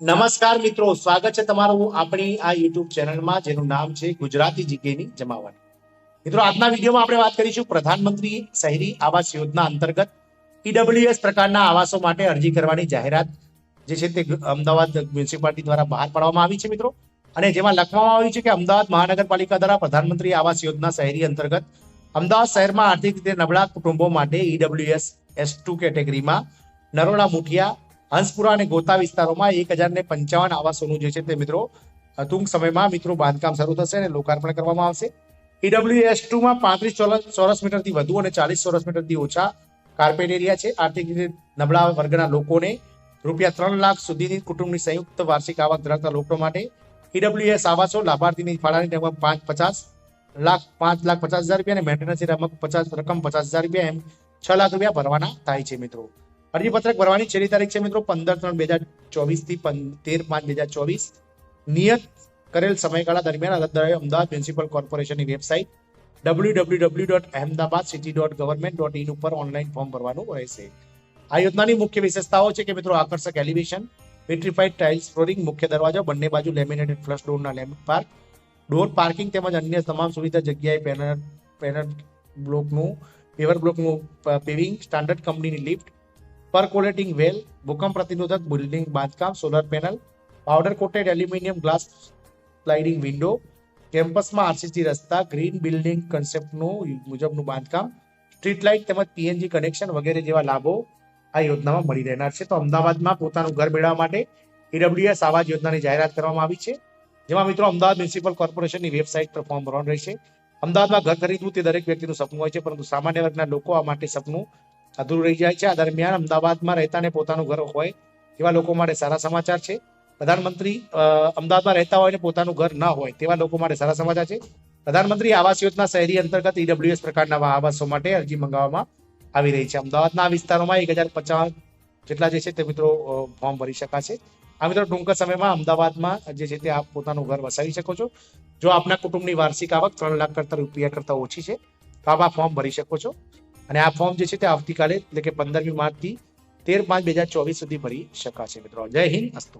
નમસ્કાર મિત્રો, સ્વાગત છે તમારું આપણી આ યુટ્યુબ ચેનલમાં, જેનું નામ છે ગુજરાતી જીકેની જમાવટ. મિત્રો, આજના વિડીયોમાં આપણે વાત કરીશું પ્રધાનમંત્રી શહેરી આવાસ યોજના અંતર્ગત ઈડબ્લ્યુએસ પ્રકારના આવાસો માટે અરજી કરવાની જાહેરાત જે છે તે અમદાવાદ મ્યુનિસિપાલિટી દ્વારા બહાર પાડવામાં આવી છે, મિત્રો. અને જેમાં લખવામાં આવ્યું છે કે અમદાવાદ મહાનગરપાલિકા દ્વારા પ્રધાનમંત્રી આવાસ યોજના શહેરી અંતર્ગત અમદાવાદ શહેરમાં આર્થિક રીતે નબળા કુટુંબો માટે ઈડબ્લ્યુએસ એસ ટુ કેટેગરીમાં નરોડા મુઠિયા હંસપુરા અને ગોતા વિસ્તારોમાં એક હજાર ને પંચાવન આવાસોનું જે છે તે મિત્રો ટૂંક સમયમાં મિત્રો બાંધકામ શરૂ થશે અને લોકાર્પણ કરવામાં આવશે. ઈડબ્લ્યુએસ ટુમાં પાંત્રીસ ચોરસ મીટરથી વધુ અને ચાલીસ ચોરસ મીટરથી ઓછા કાર્પેટ એરિયા છે. આર્થિક રીતે નબળા વર્ગના લોકોને રૂપિયા ત્રણ લાખ સુધીની કુટુંબની સંયુક્ત વાર્ષિક આવક ધરાવતા લોકો માટે ઈડબ્લ્યુએસ આવાસો લાભાર્થીની ફાળાની રકમ પાંચ પચાસ લાખ, પાંચ લાખ પચાસ હજાર રૂપિયા અને મેન્ટેનન્સની રકમ પચાસ રકમ પચાસ હજાર રૂપિયા એમ છ લાખ રૂપિયા ભરવાના થાય છે મિત્રો. અરજી પત્રક ભરવાની છેલ્લી તારીખ છે મિત્રો પંદર ત્રણ બે હજાર ચોવીસથી તેર પાંચ બે હજાર ચોવીસ. નિયત કરેલ સમયગાળા દરમિયાન અરજદારોએ અમદાવાદ મ્યુનિસિપલ કોર્પોરેશનની website W W W dot Ahmedabad city dot government dot in ઉપર ઓનલાઈન ફોર્મ ભરવાનું રહેશે. આ યોજનાની મુખ્ય વિશેષતાઓ છે કે મિત્રો આકર્ષક એલિવેશન વિટ્રીફાઈડ ટાઇલ્સ ફ્લોરિંગ મુખ્ય દરવાજો, બંને બાજુ લેમિનેટેડ ફ્લશ ડોરના લેમ્પ પાર્ક ડોર પાર્કિંગ તેમજ અન્ય તમામ સુવિધા જગ્યાએ પેનર પેનર બ્લોકનું પેવર બ્લોકનું પેવિંગ સ્ટાન્ડર્ડ કંપનીની લિફ્ટ પરકોલેટિંગ વેલ ભૂકંપ પ્રતિરોધક બિલ્ડિંગ બાંધકામ solar panel powder coated aluminium glass sliding window કેમ્પસમાં આરસીસી રસ્તા ગ્રીન બિલ્ડિંગ કન્સેપ્ટનું મુજબનું બાંધકામ સ્ટ્રીટ લાઇટ તેમજ પીએનજી કનેક્શન વગેરે જેવા લાભો આ યોજનામાં મળી રહેનાર છે. તો અમદાવાદમાં પોતાનું ઘર મેળવવા માટે ઈડબ્લ્યુએસ આવાસ યોજનાની જાહેરાત કરવામાં આવી છે. જેમાં મિત્રો અમદાવાદ મ્યુનિસિપલ કોર્પોરેશનની વેબસાઇટ પર ફોર્મ ભરવાનું રહેશે. અમદાવાદમાં ઘર ખરીદવું તે દરેક વ્યક્તિનું સપનું હોય છે, પરંતુ સામાન્ય વર્ગના લોકો આ માટે સપનું અધૂરું રહી જાય છે. આ દરમિયાન અમદાવાદમાં રહેતા ને પોતાનું ઘર હોય એવા લોકો માટે સારા સમાચાર છે. પ્રધાનમંત્રી અમદાવાદમાં રહેતા હોય ને પોતાનું ઘર ન હોય તેવા લોકો માટે સારા સમાચાર છે. પ્રધાનમંત્રી આવાસ યોજના શહેરી અંતર્ગત ઈડબ્લ્યુએસ પ્રકારના આવાસો માટે અરજી મંગાવવામાં આવી રહી છે. અમદાવાદના વિસ્તારોમાં એક હજાર પચાસ જેટલા જે છે તે મિત્રો ફોર્મ ભરી શકાશે. આ મિત્રો ટૂંક સમયમાં અમદાવાદમાં જે છે તે આપ પોતાનું ઘર વસાવી શકો છો. જો આપના કુટુંબની વાર્ષિક આવક ત્રણ લાખ કરતા રૂપિયા કરતા ઓછી છે, તો આપ આ ફોર્મ ભરી શકો છો. અને આ ફોર્મ જે છે તે આવતીકાલે એટલે કે પંદરમી માર્ચથી તેર પાંચ બે હજાર ચોવીસ સુધી ભરી શકાશે મિત્રો. જય હિન્દ, અસ્તુ.